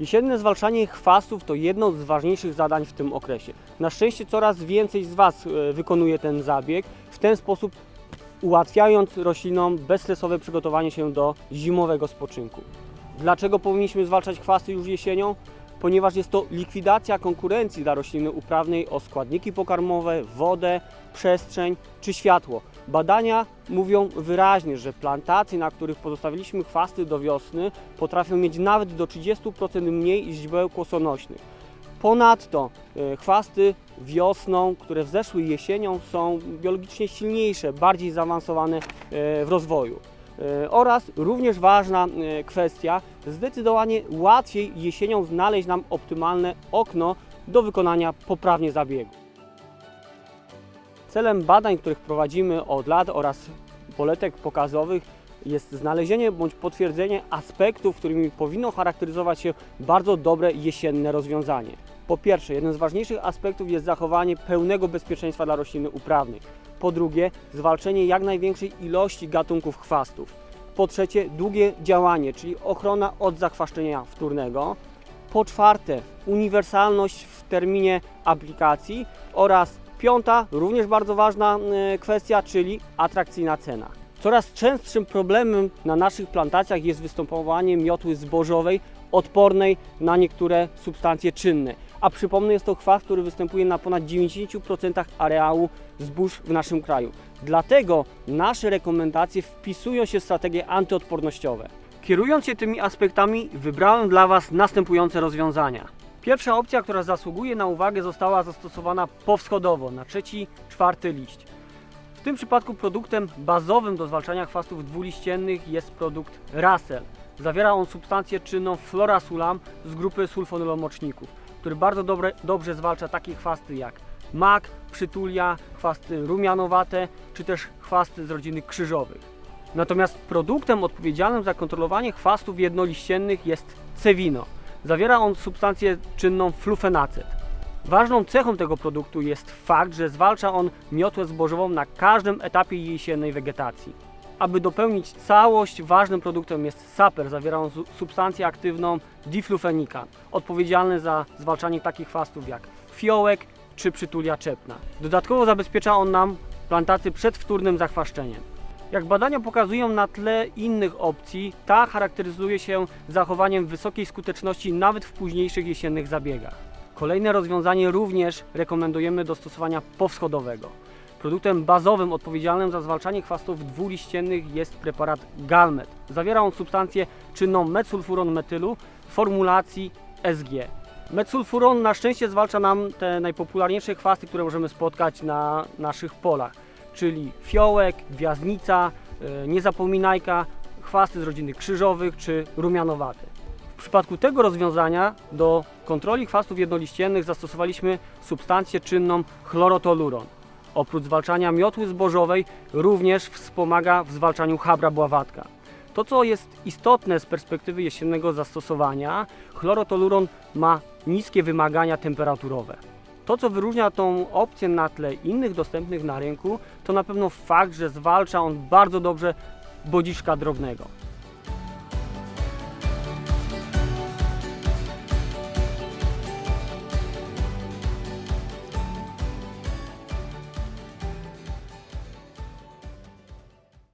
Jesienne zwalczanie chwastów to jedno z ważniejszych zadań w tym okresie. Na szczęście coraz więcej z Was e, wykonuje ten zabieg, w ten sposób ułatwiając roślinom bezstresowe przygotowanie się do zimowego spoczynku. Dlaczego powinniśmy zwalczać chwasty już jesienią? Ponieważ jest to likwidacja konkurencji dla rośliny uprawnej o składniki pokarmowe, wodę, przestrzeń czy światło. Badania mówią wyraźnie, że plantacje, na których pozostawiliśmy chwasty do wiosny, potrafią mieć nawet do 30% mniej źródeł kłosonośnych. Ponadto e, chwasty wiosną, które wzeszły jesienią, są biologicznie silniejsze, bardziej zaawansowane e, w rozwoju. E, Oraz również ważna kwestia, zdecydowanie łatwiej jesienią znaleźć nam optymalne okno do wykonania poprawnie zabiegu. Celem badań, których prowadzimy od lat oraz poletek pokazowych jest znalezienie bądź potwierdzenie aspektów, którymi powinno charakteryzować się bardzo dobre jesienne rozwiązanie. Po pierwsze, jeden z ważniejszych aspektów jest zachowanie pełnego bezpieczeństwa dla rośliny uprawnej. Po drugie, zwalczenie jak największej ilości gatunków chwastów. Po trzecie, długie działanie, czyli ochrona od zakwaszczenia wtórnego. Po czwarte, uniwersalność w terminie aplikacji oraz piąta, również bardzo ważna e, kwestia, czyli atrakcyjna cena. Coraz częstszym problemem na naszych plantacjach jest występowanie miotły zbożowej odpornej na niektóre substancje czynne. A przypomnę, jest to chwast, który występuje na ponad 90% areału zbóż w naszym kraju. Dlatego nasze rekomendacje wpisują się w strategie antyodpornościowe. Kierując się tymi aspektami, wybrałem dla Was następujące rozwiązania. Pierwsza opcja, która zasługuje na uwagę, została zastosowana powschodowo, na trzeci, czwarty liść. W tym przypadku produktem bazowym do zwalczania chwastów dwuliściennych jest produkt Rasel. Zawiera on substancję czynną florasulam z grupy sulfonylomoczników, który bardzo dobre, dobrze zwalcza takie chwasty jak mak, przytulia, chwasty rumianowate czy też chwasty z rodziny krzyżowych. Natomiast produktem odpowiedzialnym za kontrolowanie chwastów jednoliściennych jest Cevino. Zawiera on substancję czynną flufenacet. Ważną cechą tego produktu jest fakt, że zwalcza on miotłę zbożową na każdym etapie jesiennej wegetacji. Aby dopełnić całość, ważnym produktem jest saper. Zawiera on su- substancję aktywną diflufenikan, odpowiedzialny za zwalczanie takich chwastów jak fiołek czy przytulia czepna. Dodatkowo zabezpiecza on nam plantację przed wtórnym zachwaszczeniem. Jak badania pokazują na tle innych opcji, ta charakteryzuje się zachowaniem wysokiej skuteczności nawet w późniejszych jesiennych zabiegach. Kolejne rozwiązanie również rekomendujemy do stosowania powschodowego. Produktem bazowym odpowiedzialnym za zwalczanie chwastów dwuliściennych jest preparat Galmet. Zawiera on substancję czynną metsulfuron metylu w formulacji SG. Metsulfuron na szczęście zwalcza nam te najpopularniejsze chwasty, które możemy spotkać na naszych polach, czyli fiołek, gwiazdnica, e, niezapominajka, chwasty z rodziny krzyżowych czy rumianowate. W przypadku tego rozwiązania do kontroli chwastów jednoliściennych zastosowaliśmy substancję czynną chlorotoluron. Oprócz zwalczania miotły zbożowej również wspomaga w zwalczaniu habra bławatka. To, co jest istotne z perspektywy jesiennego zastosowania, chlorotoluron ma niskie wymagania temperaturowe. To, co wyróżnia tą opcję na tle innych dostępnych na rynku, to na pewno fakt, że zwalcza on bardzo dobrze bodziszka drobnego.